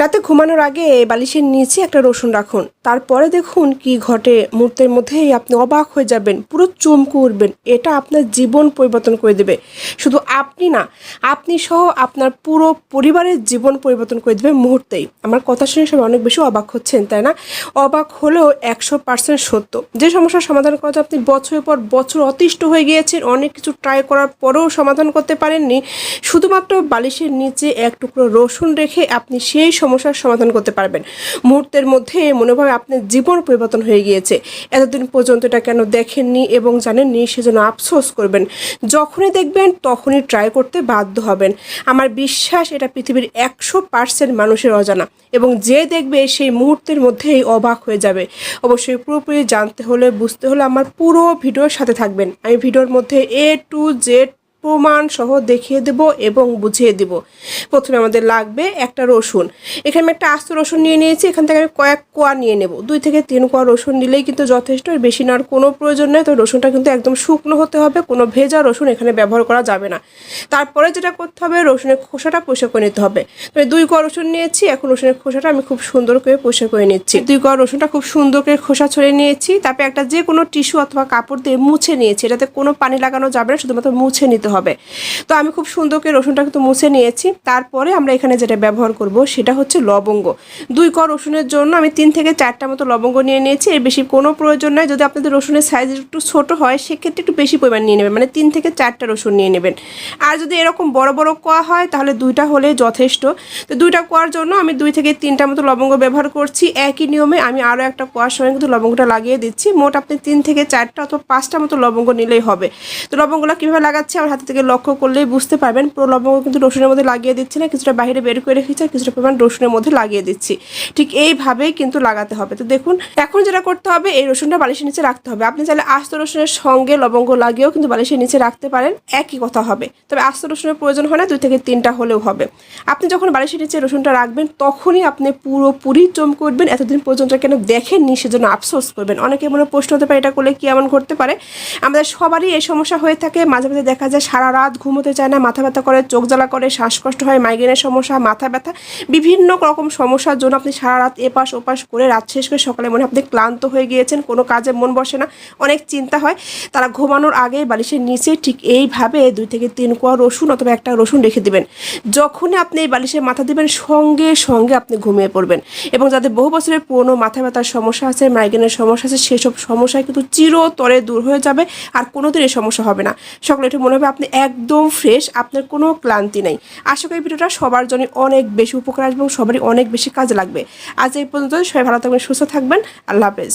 রাতে ঘুমানোর আগে বালিশের নিচে একটা রসুন রাখুন। তারপরে দেখুন কি ঘটে। মুহূর্তের মধ্যেই আপনি অবাক হয়ে যাবেন, পুরো চমকে উঠবেন। এটা আপনার জীবন পরিবর্তন করে দেবে। শুধু আপনি না, আপনি সহ আপনার পুরো পরিবারের জীবন পরিবর্তন করে দেবে মুহূর্তেই। আমার কথা শুনে সবাই অনেক বেশি অবাক হচ্ছেন, তাই না? অবাক হলেও একশো পার্সেন্ট সত্য। যে সমস্যার সমাধান করতে আপনি বছরের পর বছর অতিষ্ঠ হয়ে গিয়েছেন, অনেক কিছু ট্রাই করার পরেও সমাধান করতে পারেননি। শুধুমাত্র বালিশের নিচে এক টুকরো রসুন রেখে আপনি সেই সমস্যার সমাধান করতে পারবেন। মুহূর্তের মধ্যে মনে হয় আপনার জীবন পরিবর্তন হয়ে গিয়েছে। এতদিন পর্যন্ত এটা কেন দেখেননি এবং জানেননি সেজন্য আফসোস করবেন। যখনই দেখবেন, তখনই ট্রাই করতে বাধ্য হবেন। আমার বিশ্বাস, এটা পৃথিবীর একশো পার্সেন্ট মানুষের অজানা এবং যে দেখবে সেই মুহূর্তের মধ্যেই অবাক হয়ে যাবে। অবশ্যই পুরোপুরি জানতে হলে, বুঝতে হলে আমার পুরো ভিডিওর সাথে থাকবেন। আমি ভিডিওর মধ্যে এ টু জেড প্রমাণ সহ দেখিয়ে দেব এবং বুঝিয়ে দেব। প্রথমে আমাদের লাগবে একটা রসুন। এখানে আমি একটা আস্ত রসুন নিয়ে নিয়েছি, এখান থেকে আমি কয়েক কোয়া নিয়ে নেব। দুই থেকে তিন কোয়া রসুন নিলেই কিন্তু যথেষ্ট বেশি নেওয়ার কোনো প্রয়োজন নেই। তো রসুনটা কিন্তু একদম শুকনো হতে হবে, কোনো ভেজা রসুন এখানে ব্যবহার করা যাবে না। তারপরে যেটা করতে হবে, রসুনের খোসাটা পরিষ্কার করে নিতে হবে। তবে দুই কোয়া রসুন নিয়েছি, এখন রসুনের খোসাটা আমি খুব সুন্দর করে পরিষ্কার করে নিচ্ছি। দুই কোয়া রসুনটা খুব সুন্দর করে খোসা ছড়িয়ে নিয়েছি, তারপরে একটা যে কোনো টিস্যু অথবা কাপড় দিয়ে মুছে নিয়েছি। এটাতে কোনো পানি লাগানো যাবে না, শুধুমাত্র মুছে নিতে হবে। তো আমি খুব সুন্দর করে রসুনটা কিন্তু মুছে নিয়েছি। তারপরে আমরা এখানে যেটা ব্যবহার করব সেটা হচ্ছে লবঙ্গ। দুই ক রসুনের জন্য আমি তিন থেকে চারটা মতো লবঙ্গ নিয়ে নিয়েছি। এর বেশি কোনো প্রয়োজন নয় যদি আপনাদের রসুনের সাইজ একটু ছোট হয়, সেক্ষেত্রে একটু বেশি পরিমাণ নিয়ে নেবেন। মানে তিন থেকে চারটা রসুন নিয়ে নেবেন। আর যদি এরকম বড় বড় কোয়া হয়, তাহলে দুইটা হলে যথেষ্ট। তো দুইটা কোয়ার জন্য আমি দুই থেকে তিনটা মতো লবঙ্গ ব্যবহার করছি। একই নিয়মে আমি আরও একটা কোয়ার সঙ্গে কিন্তু লবঙ্গটা লাগিয়ে দিচ্ছি। মোট আপনি তিন থেকে চারটা অথবা পাঁচটা মতো লবঙ্গ নিলেই হবে। তো লবঙ্গগুলো কীভাবে লাগাচ্ছি, আমার হাতে থেকে লক্ষ্য করলেই বুঝতে পারবেন পুরো লবঙ্গ কিন্তু রসুনের মধ্যে লাগিয়ে দিচ্ছি না, কিছুটা বাইরে বের করে রেখেছি আর কিছুটা পরিমাণ রসুনের মধ্যে লাগিয়ে দিচ্ছি। ঠিক এইভাবেই কিন্তু লাগাতে হবে। তো দেখুন, এখন যেটা করতে হবে, এই রসুনটা বালিশের নিচে রাখতে হবে। আপনি চাইলে আস্ত রসুনের সঙ্গে লবঙ্গ লাগিয়েও কিন্তু বালিশের নিচে রাখতে পারেন, একই কথা হবে। তবে আস্ত রসুনের প্রয়োজন হয় না, দুই থেকে তিনটা হলেও হবে। আপনি যখন বালিশের নিচে রসুনটা রাখবেন, তখনই আপনি পুরোপুরি চমকে উঠবেন, এতদিন পর্যন্ত কেন দেখেননি, সেজন্য আফসোস করবেন। অনেকে মনে প্রশ্ন হতে পারে, এটা করলে কি এমন ঘটতে পারে? আমাদের সবারই এই সমস্যা হয়ে থাকে, মাঝে মাঝে দেখা যায় সারা রাত ঘুমোতে চায় না, মাথা ব্যথা করে, চোখ জ্বালা করে, শ্বাসকষ্ট হয় মাইগ্রেনের সমস্যা, মাথা ব্যথা, বিভিন্ন রকম সমস্যার জন্য আপনি সারা রাত এপাশ ওপাশ করে রাত শেষ করে সকালে মনে আপনি ক্লান্ত হয়ে গিয়েছেন, কোনো কাজে মন বসে না, অনেক চিন্তা হয়। তারা ঘুমানোর আগে বালিশের নিচে ঠিক এইভাবে দুই থেকে তিন কোয়া রসুন অথবা একটা রসুন রেখে দিবেন। যখনই আপনি এই বালিশের মাথা দিবেন, সঙ্গে সঙ্গে আপনি ঘুমিয়ে পড়বেন। এবং যাদের বহু বছরের পুরনো মাথা ব্যথার সমস্যা আছে মাইগ্রেনের সমস্যা আছে, সেসব সমস্যা কিন্তু চিরতরে দূর হয়ে যাবে, আর কোনোদিন এই সমস্যা হবে না। সকালে একটু মনে হবে আপনি একদম ফ্রেশ আপনার কোনো ক্লান্তি নেই। আশা করি ভিডিওটা সবার জন্য অনেক বেশি উপকার আসবে এবং সবারই অনেক বেশি কাজে লাগবে। আজ এই পর্যন্ত সবাই ভালো থাকবেন, সুস্থ থাকবেন, আল্লাহ হাফেজ।